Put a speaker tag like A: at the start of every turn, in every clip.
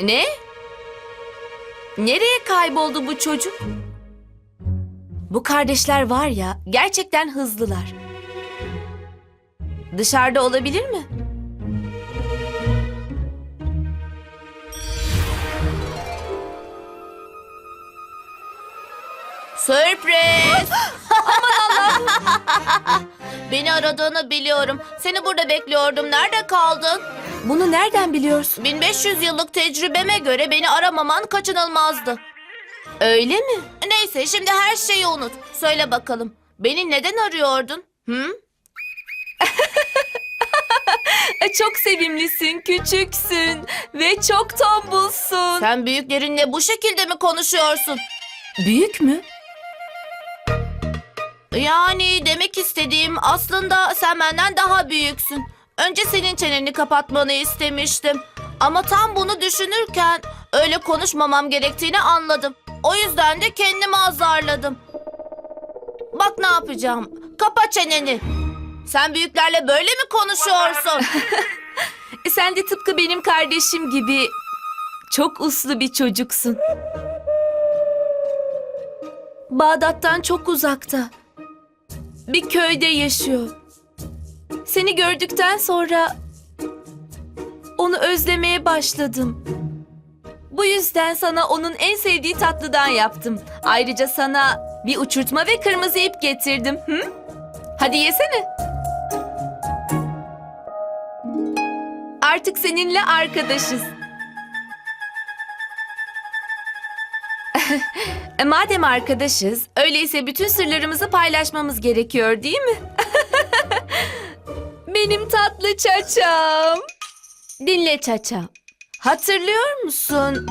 A: Ne? Nereye kayboldu bu çocuk? Bu kardeşler var ya, gerçekten hızlılar. Dışarıda olabilir mi?
B: Sürpriz! Aman Allah'ım. Beni aradığını biliyorum. Seni burada bekliyordum. Nerede kaldın?
A: Bunu nereden biliyorsun?
B: 1500 yıllık tecrübeme göre beni aramaman kaçınılmazdı.
A: Öyle mi?
B: Neyse şimdi her şeyi unut. Söyle bakalım. Beni neden arıyordun? Hı?
A: Çok sevimlisin, küçüksün ve çok tombulsun.
B: Sen büyüklerinle bu şekilde mi konuşuyorsun?
A: Büyük mü?
B: Yani demek istediğim aslında sen benden daha büyüksün. Önce senin çeneni kapatmanı istemiştim. Ama tam bunu düşünürken öyle konuşmamam gerektiğini anladım. O yüzden de kendimi azarladım. Bak ne yapacağım. Kapa çeneni. Sen büyüklerle böyle mi konuşuyorsun?
A: Sen de tıpkı benim kardeşim gibi çok uslu bir çocuksun. Bağdat'tan çok uzakta. Bir köyde yaşıyor. Seni gördükten sonra onu özlemeye başladım. Bu yüzden sana onun en sevdiği tatlıdan yaptım. Ayrıca sana bir uçurtma ve kırmızı ip getirdim. Hı? Hadi yesene. Artık seninle arkadaşız. E, Madem arkadaşız, öyleyse bütün sırlarımızı paylaşmamız gerekiyor değil mi? Benim tatlı çaçam. Dinle çaça. Hatırlıyor musun?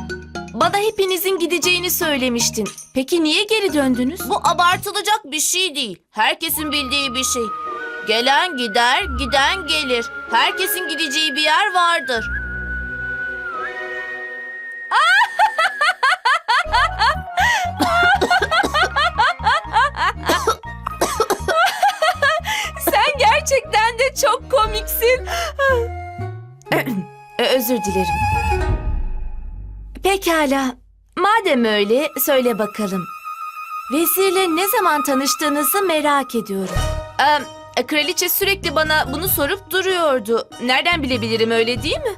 A: Bana hepinizin gideceğini söylemiştin. Peki niye geri döndünüz?
B: Bu abartılacak bir şey değil. Herkesin bildiği bir şey. Gelen gider, giden gelir. Herkesin gideceği bir yer vardır.
A: Ö- Özür dilerim. Pekala. Madem öyle söyle bakalım. Vezirle ne zaman tanıştığınızı merak ediyorum. Ee, kraliçe sürekli bana bunu sorup duruyordu. Nereden bilebilirim öyle değil mi?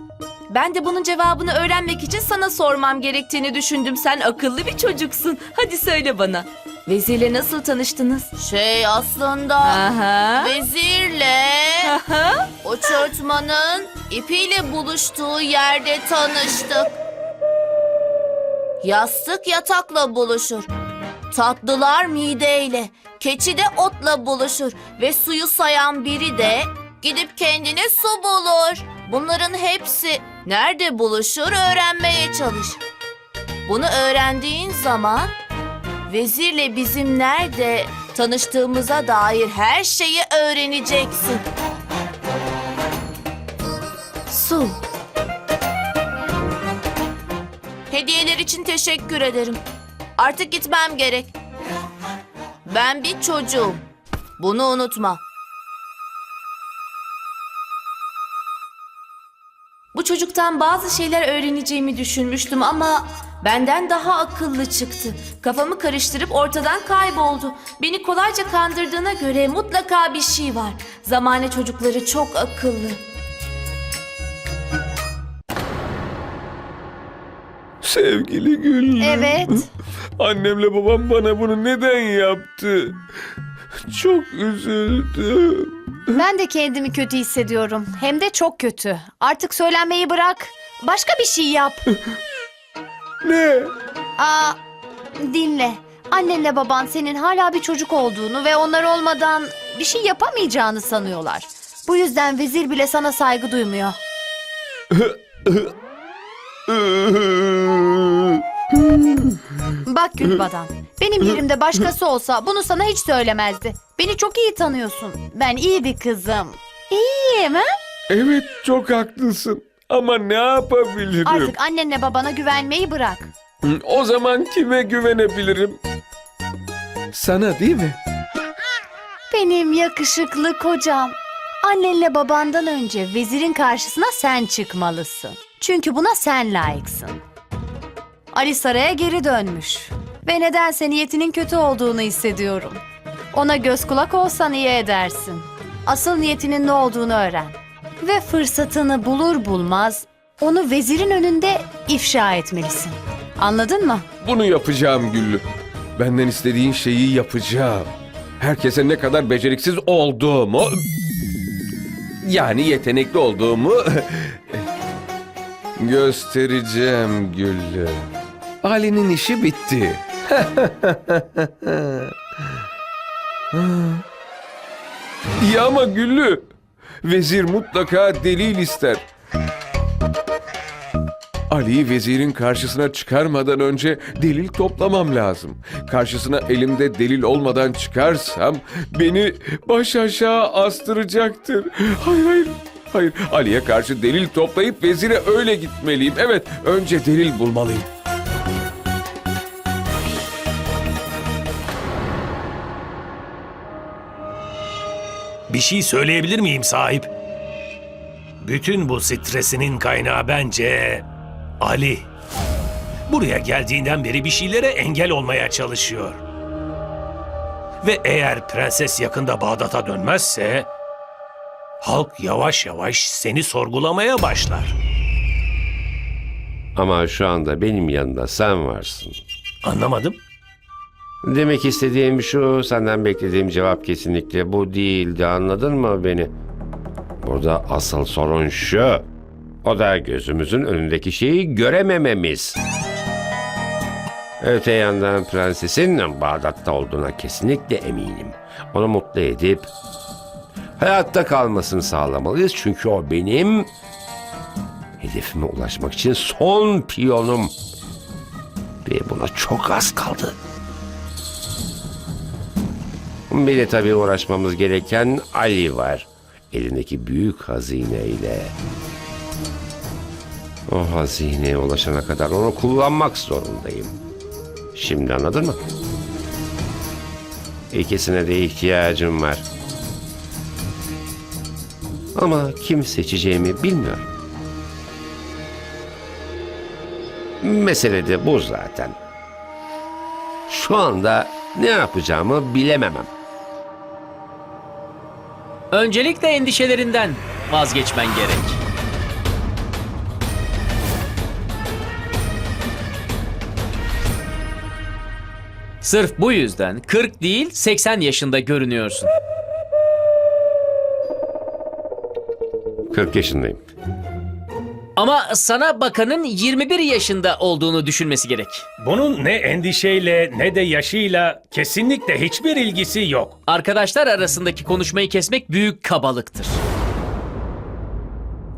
A: Ben de bunun cevabını öğrenmek için sana sormam gerektiğini düşündüm. Sen akıllı bir çocuksun. Hadi söyle bana. Vezirle nasıl tanıştınız?
B: Şey aslında
A: Aha.
B: vezirle
A: Aha.
B: uçurtmanın ipiyle buluştuğu yerde tanıştık. Yastık yatakla buluşur. Tatlılar mideyle, keçi de otla buluşur ve suyu sayan biri de gidip kendine su bulur. Bunların hepsi nerede buluşur öğrenmeye çalış. Bunu öğrendiğin zaman vezirle bizim nerede tanıştığımıza dair her şeyi öğreneceksin.
A: Su.
B: Hediyeler için teşekkür ederim. Artık gitmem gerek. Ben bir çocuğum. Bunu unutma.
A: Bu çocuktan bazı şeyler öğreneceğimi düşünmüştüm ama benden daha akıllı çıktı. Kafamı karıştırıp ortadan kayboldu. Beni kolayca kandırdığına göre mutlaka bir şey var. Zamane çocukları çok akıllı.
C: Sevgili Gül.
D: Evet.
C: Annemle babam bana bunu neden yaptı? Çok üzüldüm.
D: Ben de kendimi kötü hissediyorum. Hem de çok kötü. Artık söylenmeyi bırak. Başka bir şey yap.
C: Ne?
D: Aa, dinle. Annenle baban senin hala bir çocuk olduğunu ve onlar olmadan bir şey yapamayacağını sanıyorlar. Bu yüzden vezir bile sana saygı duymuyor. Bak Gülbadan, benim yerimde başkası olsa bunu sana hiç söylemezdi. Beni çok iyi tanıyorsun. Ben iyi bir kızım. İyiyim ha?
C: evet çok haklısın. Ama ne yapabilirim?
D: Artık annenle babana güvenmeyi bırak.
C: O zaman kime güvenebilirim? Sana değil mi?
D: Benim yakışıklı kocam. Annenle babandan önce vezirin karşısına sen çıkmalısın. Çünkü buna sen layıksın. Ali saraya geri dönmüş. Ve nedense niyetinin kötü olduğunu hissediyorum. Ona göz kulak olsan iyi edersin. Asıl niyetinin ne olduğunu öğren. Ve fırsatını bulur bulmaz onu vezirin önünde ifşa etmelisin. Anladın mı?
C: Bunu yapacağım Güllü. Benden istediğin şeyi yapacağım. Herkese ne kadar beceriksiz olduğumu... Yani yetenekli olduğumu... göstereceğim Güllü. Ali'nin işi bitti. İyi ama Güllü. Vezir mutlaka delil ister. Ali'yi vezirin karşısına çıkarmadan önce delil toplamam lazım. Karşısına elimde delil olmadan çıkarsam beni baş aşağı astıracaktır. Hayır hayır. Hayır Ali'ye karşı delil toplayıp vezire öyle gitmeliyim. Evet önce delil bulmalıyım.
E: Bir şey söyleyebilir miyim sahip? Bütün bu stresinin kaynağı bence Ali. Buraya geldiğinden beri bir şeylere engel olmaya çalışıyor. Ve eğer prenses yakında Bağdat'a dönmezse halk yavaş yavaş seni sorgulamaya başlar.
F: Ama şu anda benim yanında sen varsın.
E: Anlamadım.
F: Demek istediğim şu, senden beklediğim cevap kesinlikle bu değildi. Anladın mı beni? Burada asıl sorun şu. O da gözümüzün önündeki şeyi göremememiz. Öte yandan prensesin Bağdat'ta olduğuna kesinlikle eminim. Onu mutlu edip hayatta kalmasını sağlamalıyız. Çünkü o benim hedefime ulaşmak için son piyonum. Ve buna çok az kaldı. Bir de tabii uğraşmamız gereken Ali var. Elindeki büyük hazineyle. O hazineye ulaşana kadar onu kullanmak zorundayım. Şimdi anladın mı? İkisine de ihtiyacım var. Ama kim seçeceğimi bilmiyorum. Mesele de bu zaten. Şu anda ne yapacağımı bilememem.
G: Öncelikle endişelerinden vazgeçmen gerek. Sırf bu yüzden 40 değil 80 yaşında görünüyorsun.
F: 40 yaşındayım.
G: Ama sana bakanın 21 yaşında olduğunu düşünmesi gerek.
E: Bunun ne endişeyle ne de yaşıyla kesinlikle hiçbir ilgisi yok.
G: Arkadaşlar arasındaki konuşmayı kesmek büyük kabalıktır.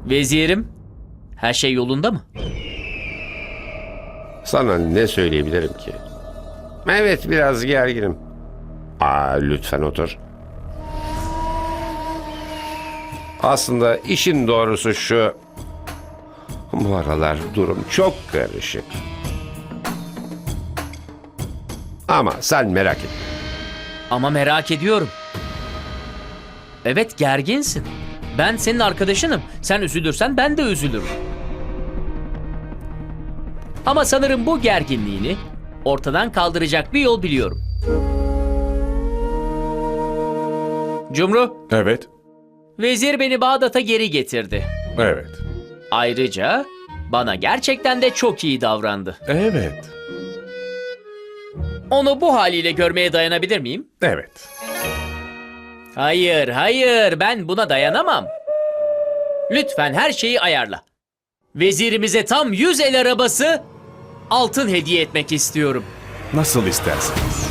G: Vezirim, her şey yolunda mı?
F: Sana ne söyleyebilirim ki? Evet biraz gerginim. Aa, lütfen otur. Aslında işin doğrusu şu. Bu aralar durum çok karışık. Ama sen merak etme.
G: Ama merak ediyorum. Evet gerginsin. Ben senin arkadaşınım. Sen üzülürsen ben de üzülürüm. Ama sanırım bu gerginliğini ortadan kaldıracak bir yol biliyorum. Cumru,
C: Evet.
G: vezir beni Bağdat'a geri getirdi.
C: Evet.
G: Ayrıca bana gerçekten de çok iyi davrandı.
C: Evet.
G: Onu bu haliyle görmeye dayanabilir miyim?
C: Evet.
G: Hayır, hayır. Ben buna dayanamam. Lütfen her şeyi ayarla. Vezirimize tam 100 el arabası altın hediye etmek istiyorum.
C: Nasıl isterseniz.